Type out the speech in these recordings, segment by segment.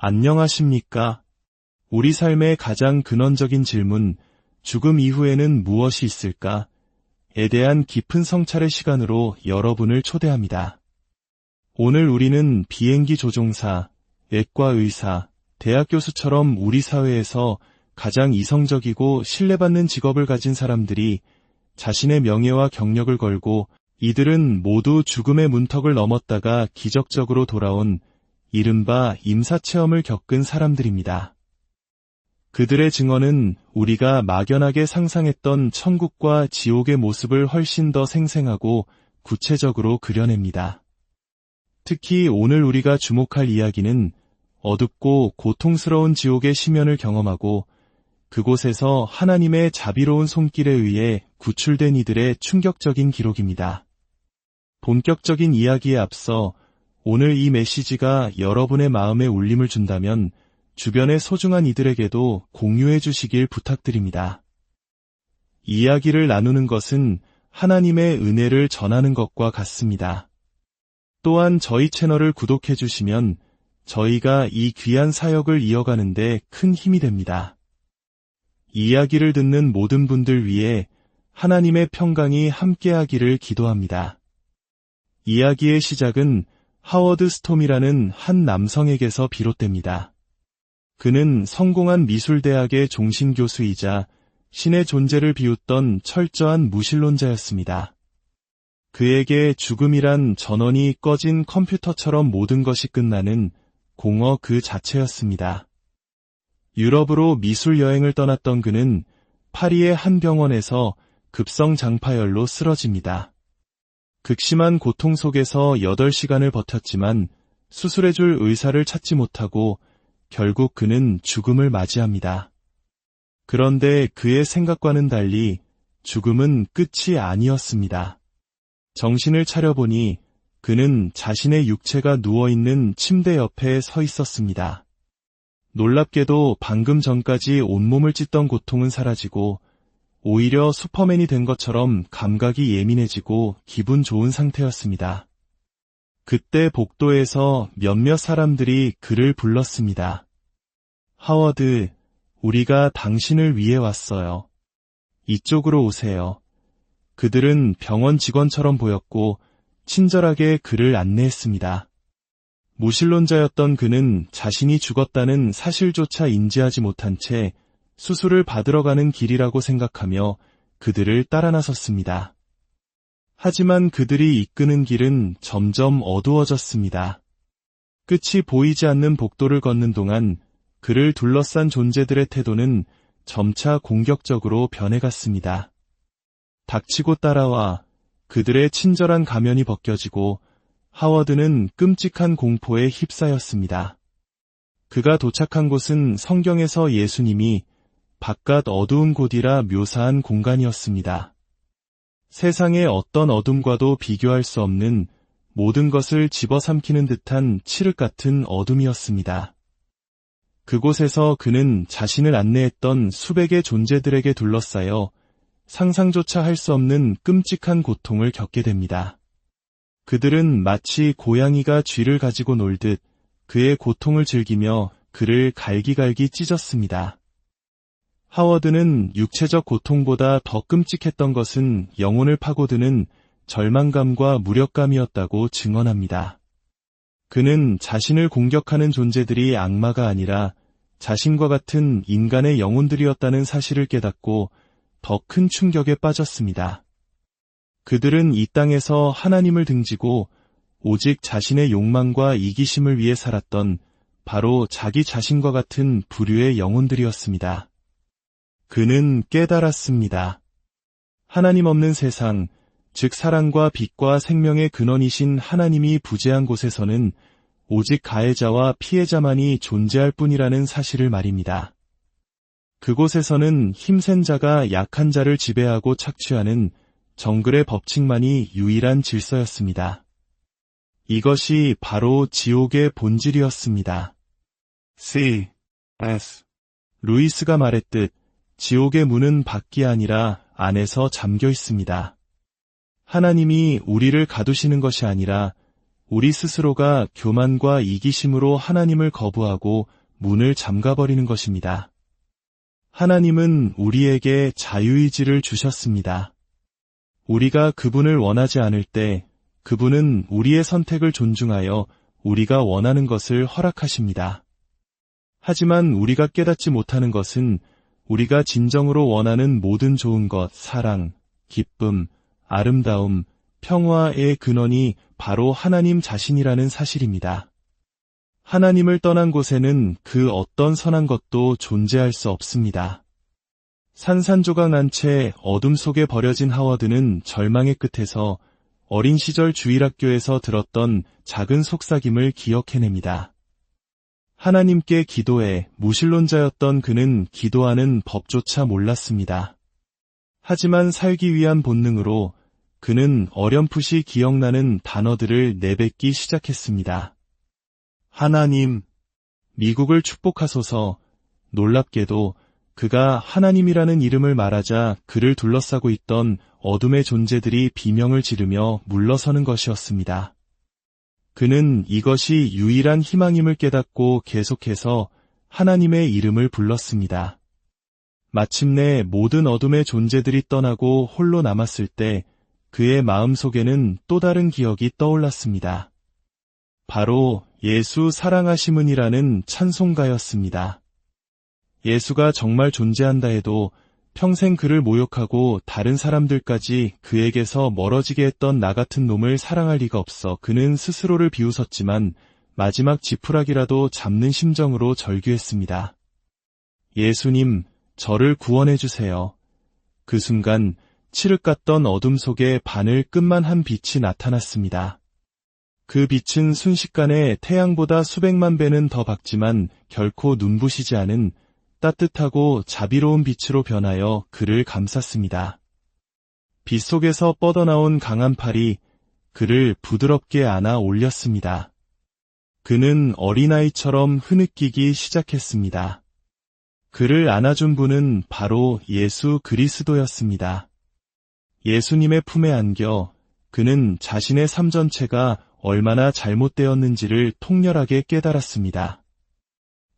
안녕하십니까? 우리 삶의 가장 근원적인 질문, 죽음 이후에는 무엇이 있을까? 에 대한 깊은 성찰의 시간으로 여러분을 초대합니다. 오늘 우리는 비행기 조종사, 외과 의사, 대학 교수처럼 우리 사회에서 가장 이성적이고 신뢰받는 직업을 가진 사람들이 자신의 명예와 경력을 걸고 이들은 모두 죽음의 문턱을 넘었다가 기적적으로 돌아온 이른바 임사체험을 겪은 사람들입니다. 그들의 증언은 우리가 막연하게 상상했던 천국과 지옥의 모습을 훨씬 더 생생하고 구체적으로 그려냅니다. 특히 오늘 우리가 주목할 이야기는 어둡고 고통스러운 지옥의 심연을 경험하고 그곳에서 하나님의 자비로운 손길에 의해 구출된 이들의 충격적인 기록입니다. 본격적인 이야기에 앞서 오늘 이 메시지가 여러분의 마음에 울림을 준다면 주변의 소중한 이들에게도 공유해 주시길 부탁드립니다. 이야기를 나누는 것은 하나님의 은혜를 전하는 것과 같습니다. 또한 저희 채널을 구독해 주시면 저희가 이 귀한 사역을 이어가는데 큰 힘이 됩니다. 이야기를 듣는 모든 분들 위해 하나님의 평강이 함께하기를 기도합니다. 이야기의 시작은 하워드 스톰이라는 한 남성에게서 비롯됩니다. 그는 성공한 미술대학의 종신교수이자 신의 존재를 비웃던 철저한 무신론자였습니다. 그에게 죽음이란 전원이 꺼진 컴퓨터처럼 모든 것이 끝나는 공허 그 자체였습니다. 유럽으로 미술 여행을 떠났던 그는 파리의 한 병원에서 급성 장파열로 쓰러집니다. 극심한 고통 속에서 8시간을 버텼지만 수술해줄 의사를 찾지 못하고 결국 그는 죽음을 맞이합니다. 그런데 그의 생각과는 달리 죽음은 끝이 아니었습니다. 정신을 차려보니 그는 자신의 육체가 누워있는 침대 옆에 서 있었습니다. 놀랍게도 방금 전까지 온몸을 찢던 고통은 사라지고 오히려 슈퍼맨이 된 것처럼 감각이 예민해지고 기분 좋은 상태였습니다. 그때 복도에서 몇몇 사람들이 그를 불렀습니다. 하워드, 우리가 당신을 위해 왔어요. 이쪽으로 오세요. 그들은 병원 직원처럼 보였고 친절하게 그를 안내했습니다. 무신론자였던 그는 자신이 죽었다는 사실조차 인지하지 못한 채 수술을 받으러 가는 길이라고 생각하며 그들을 따라 나섰습니다. 하지만 그들이 이끄는 길은 점점 어두워졌습니다. 끝이 보이지 않는 복도를 걷는 동안 그를 둘러싼 존재들의 태도는 점차 공격적으로 변해갔습니다. 닥치고 따라와 그들의 친절한 가면이 벗겨지고 하워드는 끔찍한 공포에 휩싸였습니다. 그가 도착한 곳은 성경에서 예수님이 바깥 어두운 곳이라 묘사한 공간이었습니다. 세상의 어떤 어둠과도 비교할 수 없는 모든 것을 집어삼키는 듯한 칠흑 같은 어둠이었습니다. 그곳에서 그는 자신을 안내했던 수백의 존재들에게 둘러싸여 상상조차 할 수 없는 끔찍한 고통을 겪게 됩니다. 그들은 마치 고양이가 쥐를 가지고 놀듯 그의 고통을 즐기며 그를 갈기갈기 찢었습니다. 하워드는 육체적 고통보다 더 끔찍했던 것은 영혼을 파고드는 절망감과 무력감이었다고 증언합니다. 그는 자신을 공격하는 존재들이 악마가 아니라 자신과 같은 인간의 영혼들이었다는 사실을 깨닫고 더 큰 충격에 빠졌습니다. 그들은 이 땅에서 하나님을 등지고 오직 자신의 욕망과 이기심을 위해 살았던 바로 자기 자신과 같은 부류의 영혼들이었습니다. 그는 깨달았습니다. 하나님 없는 세상, 즉 사랑과 빛과 생명의 근원이신 하나님이 부재한 곳에서는 오직 가해자와 피해자만이 존재할 뿐이라는 사실을 말입니다. 그곳에서는 힘센 자가 약한 자를 지배하고 착취하는 정글의 법칙만이 유일한 질서였습니다. 이것이 바로 지옥의 본질이었습니다. C. S. 루이스가 말했듯 지옥의 문은 밖이 아니라 안에서 잠겨 있습니다. 하나님이 우리를 가두시는 것이 아니라 우리 스스로가 교만과 이기심으로 하나님을 거부하고 문을 잠가버리는 것입니다. 하나님은 우리에게 자유의지를 주셨습니다. 우리가 그분을 원하지 않을 때 그분은 우리의 선택을 존중하여 우리가 원하는 것을 허락하십니다. 하지만 우리가 깨닫지 못하는 것은 우리가 진정으로 원하는 모든 좋은 것, 사랑, 기쁨, 아름다움, 평화의 근원이 바로 하나님 자신이라는 사실입니다. 하나님을 떠난 곳에는 그 어떤 선한 것도 존재할 수 없습니다. 산산조각 난 채 어둠 속에 버려진 하워드는 절망의 끝에서 어린 시절 주일학교에서 들었던 작은 속삭임을 기억해냅니다. 하나님께 기도해 무신론자였던 그는 기도하는 법조차 몰랐습니다. 하지만 살기 위한 본능으로 그는 어렴풋이 기억나는 단어들을 내뱉기 시작했습니다. 하나님, 미국을 축복하소서 놀랍게도 그가 하나님이라는 이름을 말하자 그를 둘러싸고 있던 어둠의 존재들이 비명을 지르며 물러서는 것이었습니다. 그는 이것이 유일한 희망임을 깨닫고 계속해서 하나님의 이름을 불렀습니다. 마침내 모든 어둠의 존재들이 떠나고 홀로 남았을 때 그의 마음속에는 또 다른 기억이 떠올랐습니다. 바로 예수 사랑하심은이라는 찬송가였습니다. 예수가 정말 존재한다 해도 평생 그를 모욕하고 다른 사람들까지 그에게서 멀어지게 했던 나 같은 놈을 사랑할 리가 없어 그는 스스로를 비웃었지만 마지막 지푸라기라도 잡는 심정으로 절규했습니다. 예수님, 저를 구원해 주세요. 그 순간 칠흑 같던 어둠 속에 바늘 끝만 한 빛이 나타났습니다. 그 빛은 순식간에 태양보다 수백만 배는 더 밝지만 결코 눈부시지 않은 따뜻하고 자비로운 빛으로 변하여 그를 감쌌습니다. 빛 속에서 뻗어나온 강한 팔이 그를 부드럽게 안아 올렸습니다. 그는 어린아이처럼 흐느끼기 시작했습니다. 그를 안아준 분은 바로 예수 그리스도였습니다. 예수님의 품에 안겨 그는 자신의 삶 전체가 얼마나 잘못되었는지를 통렬하게 깨달았습니다.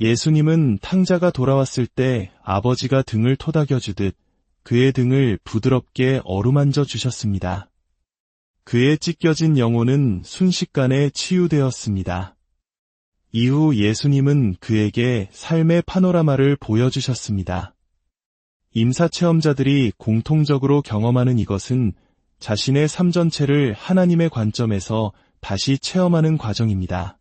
예수님은 탕자가 돌아왔을 때 아버지가 등을 토닥여 주듯 그의 등을 부드럽게 어루만져 주셨습니다. 그의 찢겨진 영혼은 순식간에 치유되었습니다. 이후 예수님은 그에게 삶의 파노라마를 보여주셨습니다. 임사체험자들이 공통적으로 경험하는 이것은 자신의 삶 전체를 하나님의 관점에서 다시 체험하는 과정입니다.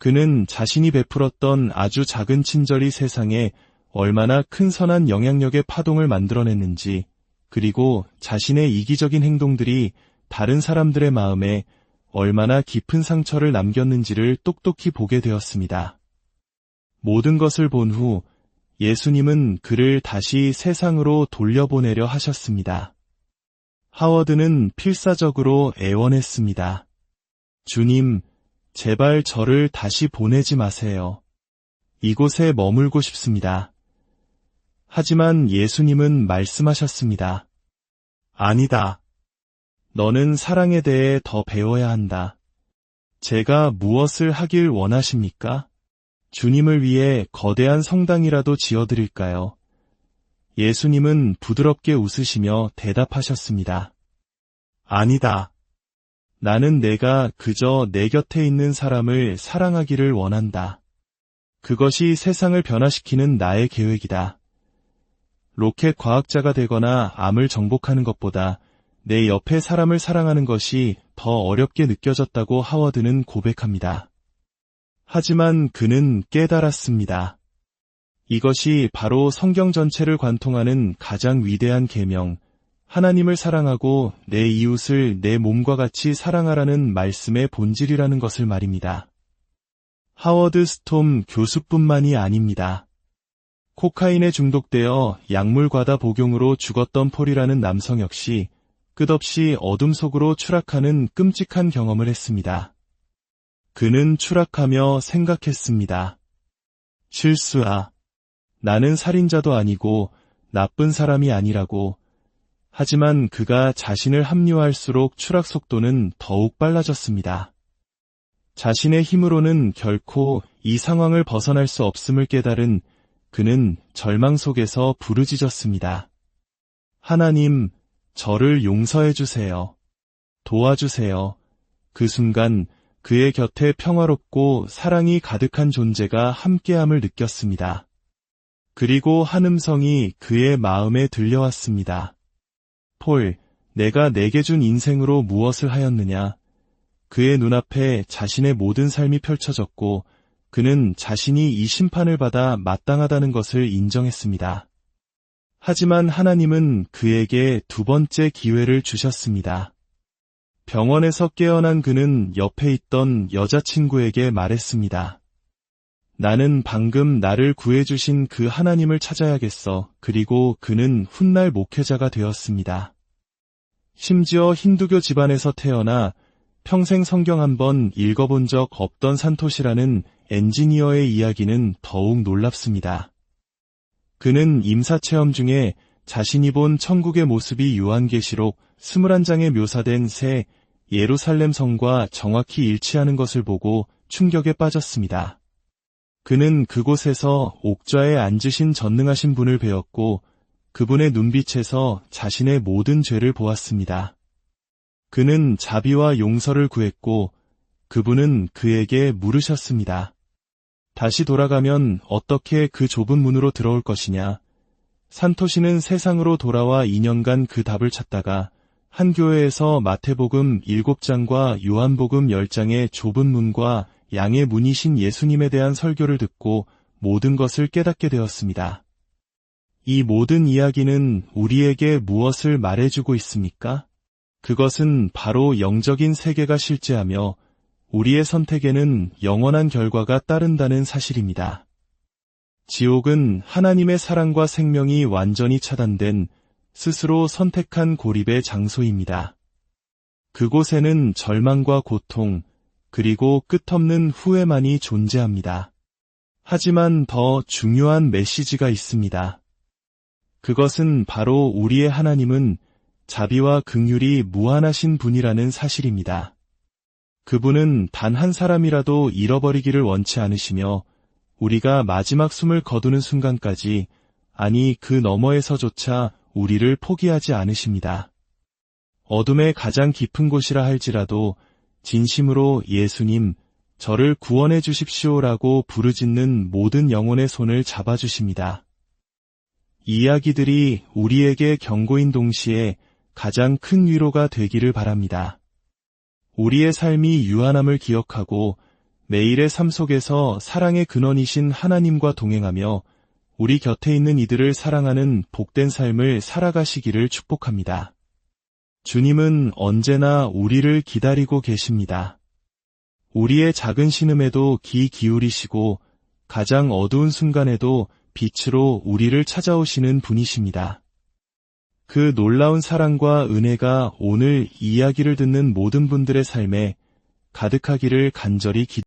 그는 자신이 베풀었던 아주 작은 친절이 세상에 얼마나 큰 선한 영향력의 파동을 만들어냈는지, 그리고 자신의 이기적인 행동들이 다른 사람들의 마음에 얼마나 깊은 상처를 남겼는지를 똑똑히 보게 되었습니다. 모든 것을 본 후 예수님은 그를 다시 세상으로 돌려보내려 하셨습니다. 하워드는 필사적으로 애원했습니다. 주님, 제발 저를 다시 보내지 마세요. 이곳에 머물고 싶습니다. 하지만 예수님은 말씀하셨습니다. 아니다. 너는 사랑에 대해 더 배워야 한다. 제가 무엇을 하길 원하십니까? 주님을 위해 거대한 성당이라도 지어드릴까요? 예수님은 부드럽게 웃으시며 대답하셨습니다. 아니다. 나는 내가 그저 내 곁에 있는 사람을 사랑하기를 원한다. 그것이 세상을 변화시키는 나의 계획이다. 로켓 과학자가 되거나 암을 정복하는 것보다 내 옆에 사람을 사랑하는 것이 더 어렵게 느껴졌다고 하워드는 고백합니다. 하지만 그는 깨달았습니다. 이것이 바로 성경 전체를 관통하는 가장 위대한 계명, 하나님을 사랑하고 내 이웃을 내 몸과 같이 사랑하라는 말씀의 본질이라는 것을 말입니다. 하워드 스톰 교수뿐만이 아닙니다. 코카인에 중독되어 약물 과다 복용으로 죽었던 폴이라는 남성 역시 끝없이 어둠 속으로 추락하는 끔찍한 경험을 했습니다. 그는 추락하며 생각했습니다. 실수아. 나는 살인자도 아니고 나쁜 사람이 아니라고 하지만 그가 자신을 합리화할수록 추락 속도는 더욱 빨라졌습니다. 자신의 힘으로는 결코 이 상황을 벗어날 수 없음을 깨달은 그는 절망 속에서 부르짖었습니다. 하나님, 저를 용서해 주세요. 도와주세요. 그 순간 그의 곁에 평화롭고 사랑이 가득한 존재가 함께함을 느꼈습니다. 그리고 한 음성이 그의 마음에 들려왔습니다. 폴, 내가 내게 준 인생으로 무엇을 하였느냐? 그의 눈앞에 자신의 모든 삶이 펼쳐졌고 그는 자신이 이 심판을 받아 마땅하다는 것을 인정했습니다. 하지만 하나님은 그에게 두 번째 기회를 주셨습니다. 병원에서 깨어난 그는 옆에 있던 여자친구에게 말했습니다. 나는 방금 나를 구해주신 그 하나님을 찾아야겠어. 그리고 그는 훗날 목회자가 되었습니다. 심지어 힌두교 집안에서 태어나 평생 성경 한 번 읽어본 적 없던 산토시라는 엔지니어의 이야기는 더욱 놀랍습니다. 그는 임사체험 중에 자신이 본 천국의 모습이 요한계시록 21장에 묘사된 새 예루살렘 성과 정확히 일치하는 것을 보고 충격에 빠졌습니다. 그는 그곳에서 옥좌에 앉으신 전능하신 분을 배웠고 그분의 눈빛에서 자신의 모든 죄를 보았습니다. 그는 자비와 용서를 구했고 그분은 그에게 물으셨습니다. 다시 돌아가면 어떻게 그 좁은 문으로 들어올 것이냐? 산토시는 세상으로 돌아와 2년간 그 답을 찾다가 한 교회에서 마태복음 7장과 요한복음 10장의 좁은 문과 양의 문이신 예수님에 대한 설교를 듣고 모든 것을 깨닫게 되었습니다. 이 모든 이야기는 우리에게 무엇을 말해주고 있습니까? 그것은 바로 영적인 세계가 실제하며 우리의 선택에는 영원한 결과가 따른다는 사실입니다. 지옥은 하나님의 사랑과 생명이 완전히 차단된 스스로 선택한 고립의 장소입니다. 그곳에는 절망과 고통, 그리고 끝없는 후회만이 존재합니다. 하지만 더 중요한 메시지가 있습니다. 그것은 바로 우리의 하나님은 자비와 긍휼이 무한하신 분이라는 사실입니다. 그분은 단 한 사람이라도 잃어버리기를 원치 않으시며 우리가 마지막 숨을 거두는 순간까지 아니 그 너머에서조차 우리를 포기하지 않으십니다. 어둠의 가장 깊은 곳이라 할지라도 진심으로 예수님, 저를 구원해 주십시오라고 부르짖는 모든 영혼의 손을 잡아주십니다. 이야기들이 우리에게 경고인 동시에 가장 큰 위로가 되기를 바랍니다. 우리의 삶이 유한함을 기억하고 매일의 삶 속에서 사랑의 근원이신 하나님과 동행하며 우리 곁에 있는 이들을 사랑하는 복된 삶을 살아가시기를 축복합니다. 주님은 언제나 우리를 기다리고 계십니다. 우리의 작은 신음에도 귀 기울이시고 가장 어두운 순간에도 빛으로 우리를 찾아오시는 분이십니다. 그 놀라운 사랑과 은혜가 오늘 이야기를 듣는 모든 분들의 삶에 가득하기를 간절히 기